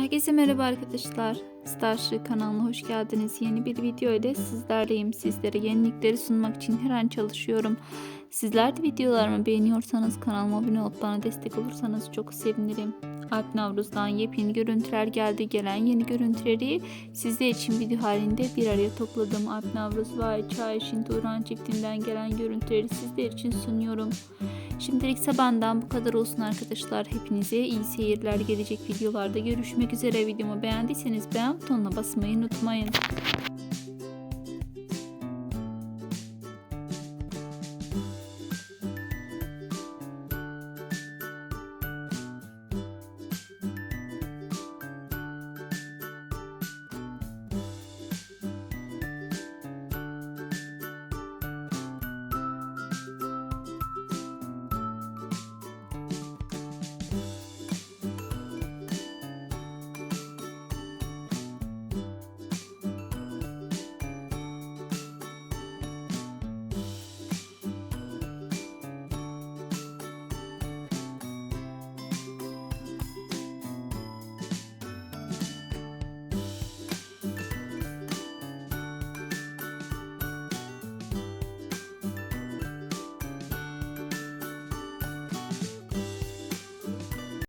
Herkese merhaba arkadaşlar. Starship kanalına hoş geldiniz. Yeni bir video ile sizlerleyim. Sizlere yenilikleri sunmak için her an çalışıyorum. Sizler de videolarımı beğeniyorsanız kanalıma abone olup bana destek olursanız çok sevinirim. Alp Navruz'dan yepyeni görüntüler geldi. Gelen yeni görüntüleri sizler için video halinde bir araya topladım. Alp Navruz ve Ayça Ayşin Turan çiftinden gelen görüntüleri sizler için sunuyorum. Şimdilik benden bu kadar olsun arkadaşlar. Hepinize iyi seyirler. Gelecek videolarda görüşmek üzere. Videomu beğendiyseniz beğen butonuna basmayı unutmayın.